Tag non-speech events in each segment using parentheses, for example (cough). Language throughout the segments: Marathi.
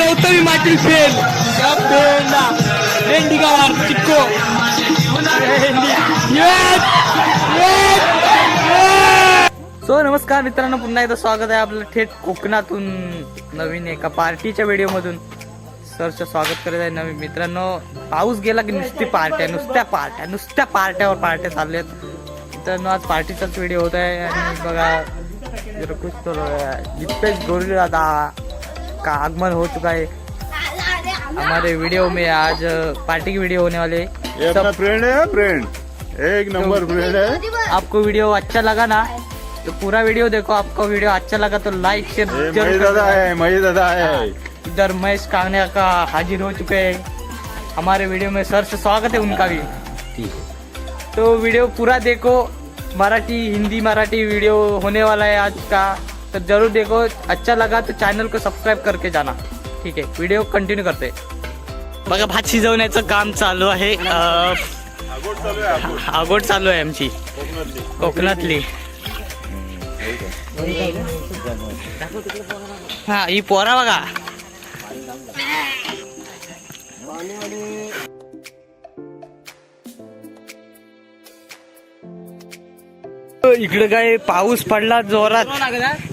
गौतमी माटील फेल गावार चिक्को. सो नमस्कार मित्रांनो पुन्हा एकदा स्वागत आहे आपलं थेट कोकणातून नवीन एका पार्टीच्या व्हिडिओमधून. सरचं स्वागत करत आहे नवीन मित्रांनो. पाऊस गेला की नुसती पार्ट्या नुसत्या पार्ट्या नुसत्या पार्ट्यावर पार्ट्या चालल्यात. मित्रांनो आज पार्टीचाच व्हिडिओ होत आहे आणि बघा जरा कुछ तो दीपेश गोरे दादा का आगमन हो चुका है? हमारे वीडियो में आज पार्टी की वीडियो होने वाले ये अपना फ्रेंड है फ्रेंड एक नंबर फ्रेंड है। आपको वीडियो अच्छा लगा ना तो पूरा वीडियो देखो आपको वीडियो अच्छा लगा तो लाइक शेयर दादा। है दादा है। इधर महेश कांगने का हाजिर हो चुके हैं। हमारे वीडियो में सर से स्वागत है उनका भी। तो वीडियो पूरा देखो मराठी हिंदी मराठी वीडियो होने वाला है आज का। तो जरूर देखो। अच्छा लगा तो चॅनल को सब्सक्राइब करके जाना। ठीक आहे व्हिडिओ कंटिन्यू करते। बघा भात शिजवण्याचं काम चालू आहे. आगोट चालू आहे आमची. कोकणातली. हा ही पोरा बघा. इकडे काय पाऊस पडला जोरात.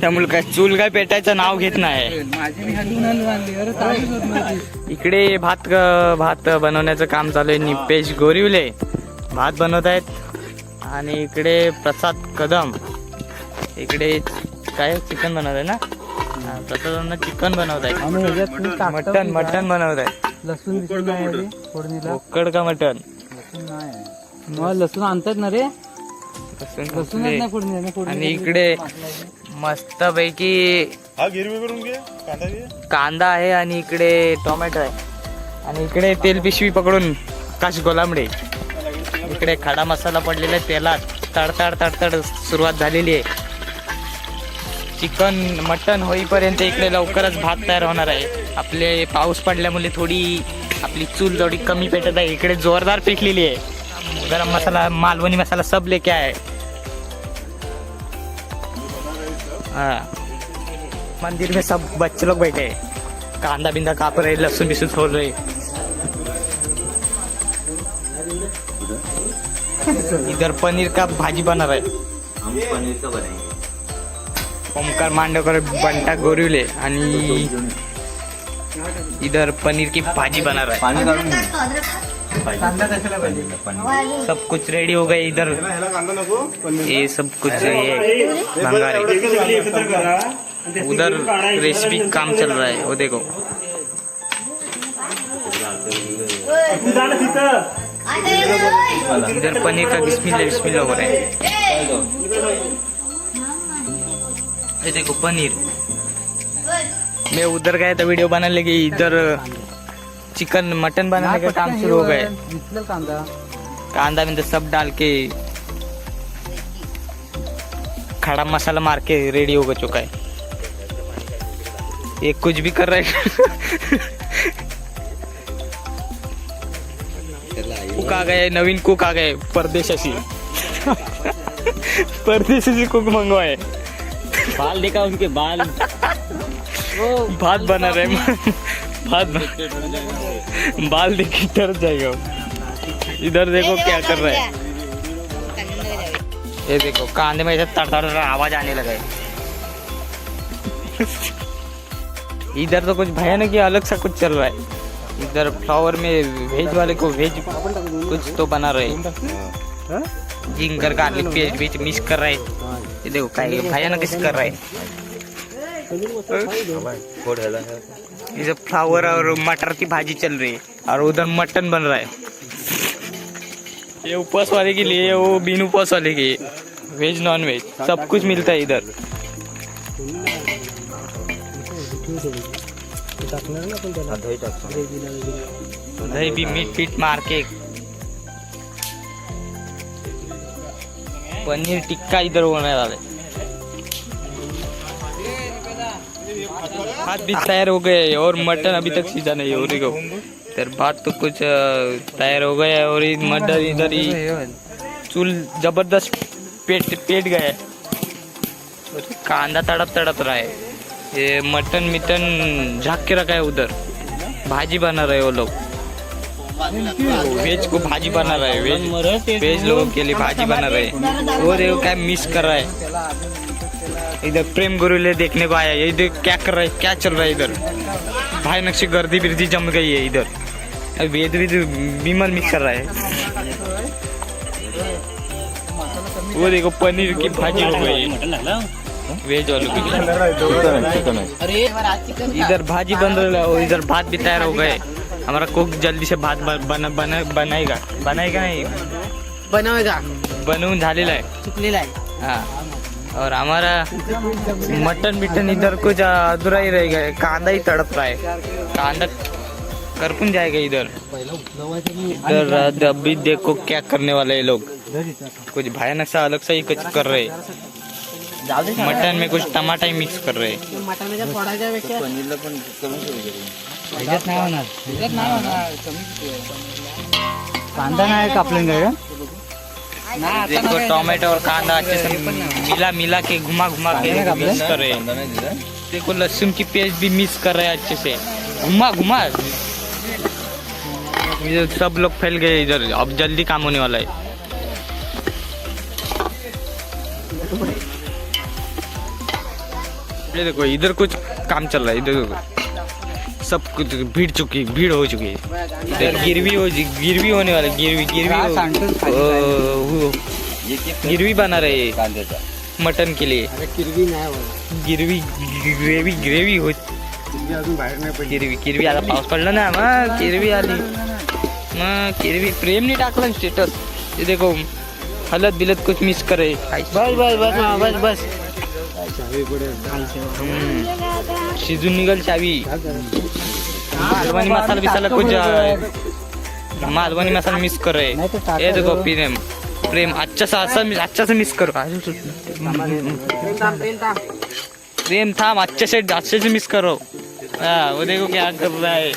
त्यामुळे काय चूल काय पेटायचं नाव घेत नाही. इकडे भात भात बनवण्याचं काम चालू आहे. निपेश गोरिवले भात बनवत आहेत. आणि इकडे प्रसाद कदम. इकडे काय चिकन बनवत आहे ना? प्रसादांना चिकन बनवत आहे मटन मटन बनवत आहे लसूण बोकड का मटन लसूण आणतात ना रे? लसूण लसूणच घातले. नाही फोडणी नाही फोडणी आणि इकडे मस्त पैकी हा गिरवी करून घे. कांदा घे. कांदा आहे आणि इकडे टोमॅटो आहे. आणि इकडे तेल पिशवी पकडून काश गोलांबडे. इकडे खडा मसाला पडलेला आहे तेलात. तडतड तडतड सुरुवात झालेली आहे. चिकन मटन होईपर्यंत इकडे लवकरच भात तयार होणार आहे. आपले पाऊस पडल्यामुळे थोडी आपली चूल थोडी कमी पेटत आहे. इकडे जोरदार पेटलेली आहे. गरम मसाला मालवणी मसाला सब लेके आहे. हाँ. मंदिर में सब बच्चे लोग बैठे हैं। कांदा बिंदा काप रहे लहसुन बिसुन छोड़ रहे। इधर पनीर का भाजी बना रहे। हम पनीर का बनाएंगे। ओमकार मांडवकर बंटा गोरिवले आणि इधर पनीर की भाजी बना रहा। पाणी सब कुछ रेडी हो गए इधर। ये सब कुछ भंगार। उधर रेसिपी काम चल रहा है, वो देखो। इधर पनीर का बिस्मिल्लाह बिस्मिल्लाह हो रहा है। ये देखो पनीर। मैं उधर गया था, वीडियो बनाने की इधर चिकन मटन बनाने का काम शुरू हो दिसलं कांदा। कांदा बिंदा सब डाल के खड़ा मसाला मार के रेडी हो चुका है। ये कुछ भी कर रहा है। कुक आ गए नवीन कुक आ गए परदेशाची परदेशाची कुक मंगवाए। बाल देखा उनके बाल। भात बना रहे बन- बाल देख के डर जाएगा इधर देखो क्या कर रहा है। ये देखो कांदे में ऐसे तड़तड़ आवाज़ आने लगा है। इधर तो कुछ भयानक ही अलग सा कुछ चल रहा है। इधर फ्लावर में वेज वाले को वेज कुछ तो बना रहे जिंगर गार्लिक पेस्ट बीच मिक्स कर रहे ये देखो भयानक कर रहा है। इधर फ्लावर और मटर की भाजी चल रही है। और उधर मटन बन रहा है। ये उपवास वाले के लिए वो बिन उपवास वाले के वेज नॉन वेज सब कुछ मिलता है इधर। दही भी मीट पीट मार के। पनीर टिक्का इधर होने वाला है। भात भी तैयार हो गए और मटन अभी तक सीधा नहीं हो रही इधर भात तो कुछ तैयार हो गया और मटन इधर ही चूल ज़बरदस्त पेट पेट है। कांदा तड़प तड़प रहा है। ये मटन मिटन झाक के रखा है उधर। भाजी बना रहे वो लोग। वेज को भाजी बना रहे वेज। वेज लोगों के लिए भाजी बना रहे वो देखो क्या मिस कर रहा है? इधर प्रेम गुरुले देखने को आया इधर क्या कर रहा है? क्या चल रहा है इधर? भाई नक्शी गर्दी बिर्दी जम गई है इधर। अब वेद वेद विमल मिक्स कर रहा है। वो देखो पनीर की भाजी हो गई। वेज वालों की। इधर भाजी बन रहा है इधर भात भी तैयार हो गए। हमारा कुक जल्दी से भात बना बना बनाएगा। बनाएगा नहीं? बनवेगा बनवून झालेला आहे चुकलेला आहे हाँ। और हमारा मटन बिटन इधर कुछ अधूरा ही रहेगा कांदा ही तड़प रहा है। कांदा करपुन जाएगा इधर। इधर अभी देखो क्या करने वाले ये लोग। कुछ भयानक सा अलग सा ही कुछ कर रहे हैं। मटन में कुछ टमाटर ही मिक्स कर रहे हैं। कांदा नाही कापलं देखो टोमेटो और कांदा अच्छे से मिला मिला के घुमा घुमा के मिक्स कर रहे हैं। देखो लहसुन की पेस्ट भी मिक्स कर रहे हैं अच्छे से। घुमा घुमा। सब लोग फैल गए इधर। अब जल्दी काम होने वाला है। ये देखो इधर कुछ काम चल रहा है इधर देखो। सब कुछ भीड़ चुकी भीड़ हो चुकी है। गिरवी हो गिरवी होने वाला गिरवी गिरवी हो- गिरवी बना रहे हैं। मटन के लिए। नाही होत गिरवी ग्रेवी ग्रेवी हो। गिरवी गिरवी आता पाऊस पडला ना। मग गिरवी आली। मग गिरवी। प्रेमने टाकलं स्टेटस ते देखो हलत बिलत कुछ मिस करे बस बस बस हा, बस बस. शिजून निघल चावी. मालवणी मसाला बिसाला कुछ मालवणी मसाला मिस करे ये देखो. प्रेम. प्रेम अच्छा सा अच्छा अच्छा से मिस करो. प्रेम थाम अच्छे से अच्छे से मिस करो. हाँ वो देखो क्या कर रहा है.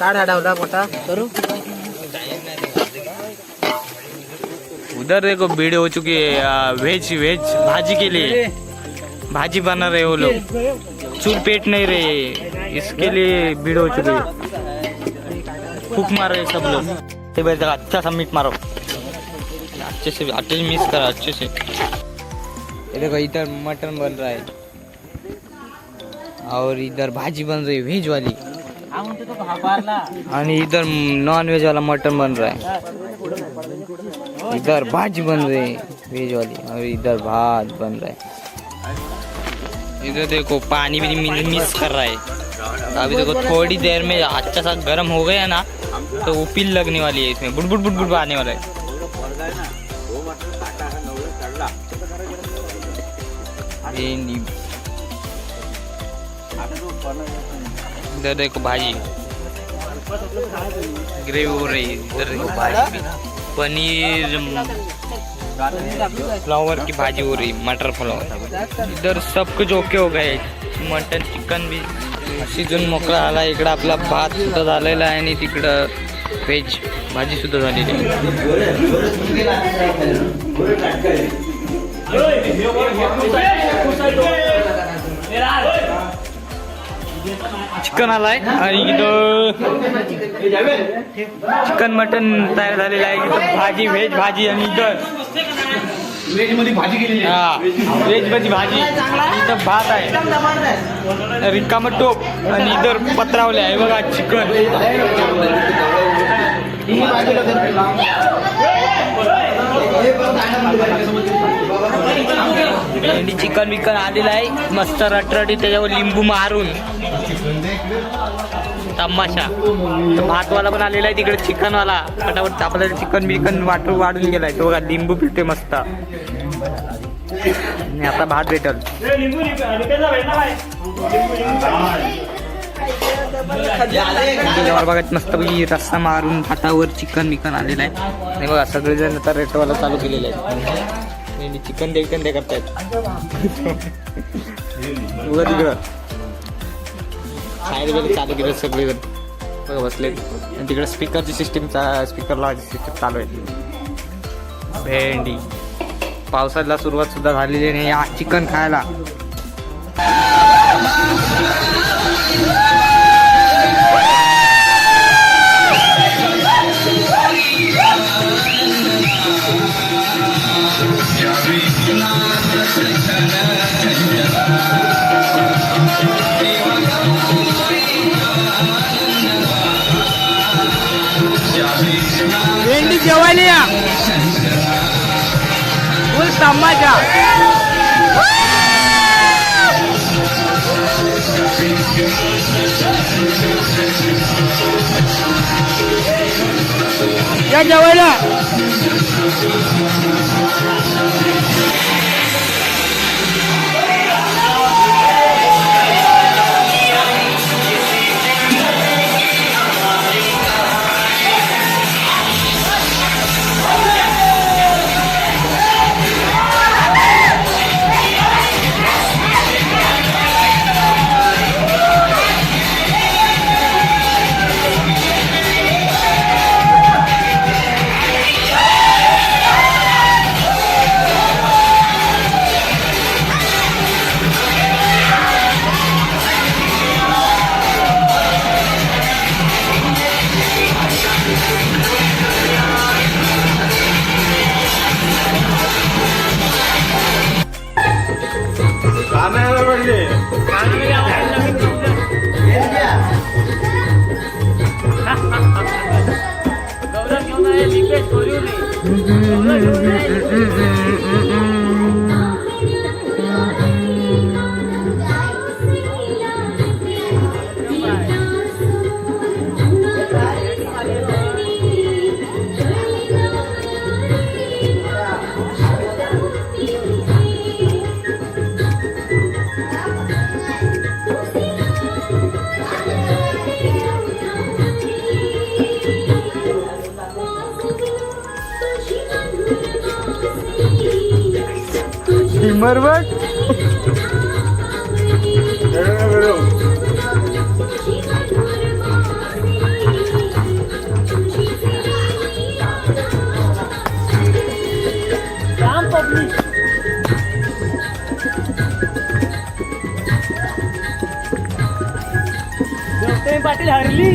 काढ अडवला मोठा. करू? उधर देखो भीड़ हो चुकी है. वेज वेज भाजी के लिए. भाजी बना रहे वो लोग। चूर पेट नहीं रहे। इसके लिए भीड़ हो चुकी है। फूक मार रहे सब लोग। ते भाई देखो, अच्छा सा मीट मारो। अच्छे से अच्छे से मिस करो अच्छे से। ये देखो इधर मटन बन रहा है। और इधर भाजी बन रही है वेज वाली। आणि इधर नॉन वेज वाला मटन बन रहा है। इधर भाजी बन रही है वेज वाली। और इधर भात बन रहा है। इधर देखो, पानी भी मि- मिक्स कर रहा है। अभी देखो, थोड़ी देर में अच्छा सा गर्म हो गया ना तो उपिल लगने वाली है इसमें। बुड़ बुड़ बुड़ बुड़ आने वाला है। इधर देखो भाजी। ग्रेवी हो रही है। इधर देखो भाजी पनीर फ्लावर की भाजी हो रही मटर फ्लावर। इधर सब कुछ ओके हो गए। मटन चिकन बी शिजून मोकळा आला इकडं आपला भात सुद्धा झालेला आहे आणि तिकडं व्हेज भाजी सुद्धा झालेली आहे. चिकन आलाय आणि इथं चिकन मटन तयार झालेलं आहे. इथं भाजी व्हेज भाजी आणि इथं व्हेजमध्ये भाजी केलेली हा. व्हेजमध्ये भाजी. इथं भात आहे. रिकामं टोप आणि इधर पत्रावले आहे. बघा चिकन. भेंडी चिकन बिकन आलेलं आहे. मस्त रटरटी त्याच्यावर लिंबू मारून. तमाशा. भातवाला पण आलेला आहे तिकडे चिकनवाला. फटाफट आपल्याला चिकन बिकन वाटून वाढून गेलाय. तो बघा लिंबू पिळते मस्त. आता भात भेटल. त्याच्यावर बघा मस्त रस्सा मारून भातावर चिकन बिकन आलेलं आहे. आणि बघा सगळेजण आता रेटवाला चालू केलेले आहे चिकन दे चिकन दे करतायत. बघा तिकडं. साईड वगैरे चालू केलं सगळेजण. बघा बसले आणि तिकडे स्पीकरची सिस्टीम स्पीकर लावायची सिस्टीम चालू आहे. भेंडी. पावसाला सुरुवात सुद्धा झालेली नाही. चिकन खायला. जेवायला या. फुल तमाशा या जेवायला. Mm-mm-mm. गौतमी पाटील हरली.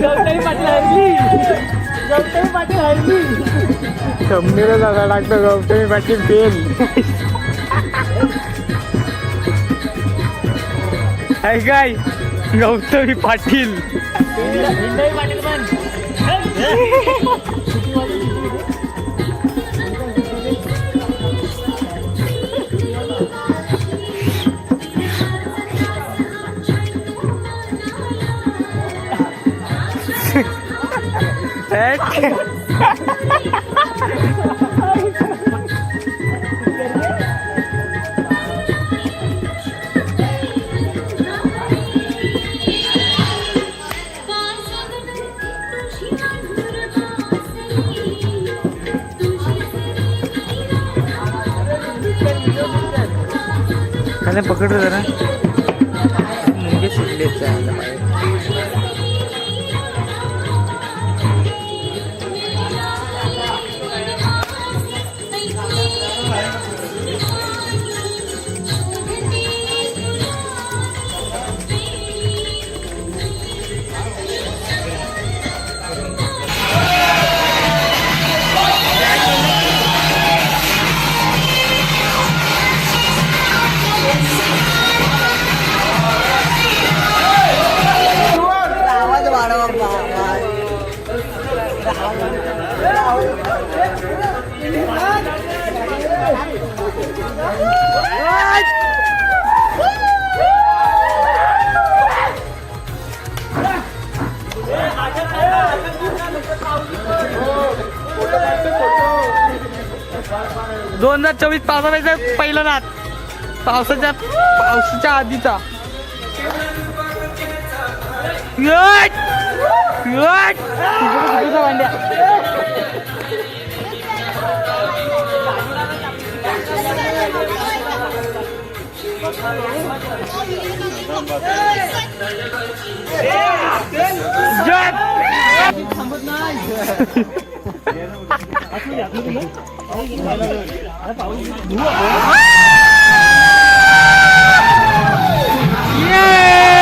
गौतमी पाटील हरली. गौतमी पाटील हरली. कंपनीला जागा लागतं गौतमी पाटील फेल काय काय गौतमी पाटील. (laughs) (laughs) हिंदवी पाटील पकडलं जरा. हजार चोवीस पावसाळ्याचा पहिला नाथ पावसाच्या पावसाच्या आधीचा. भांड्या. (laughs) ये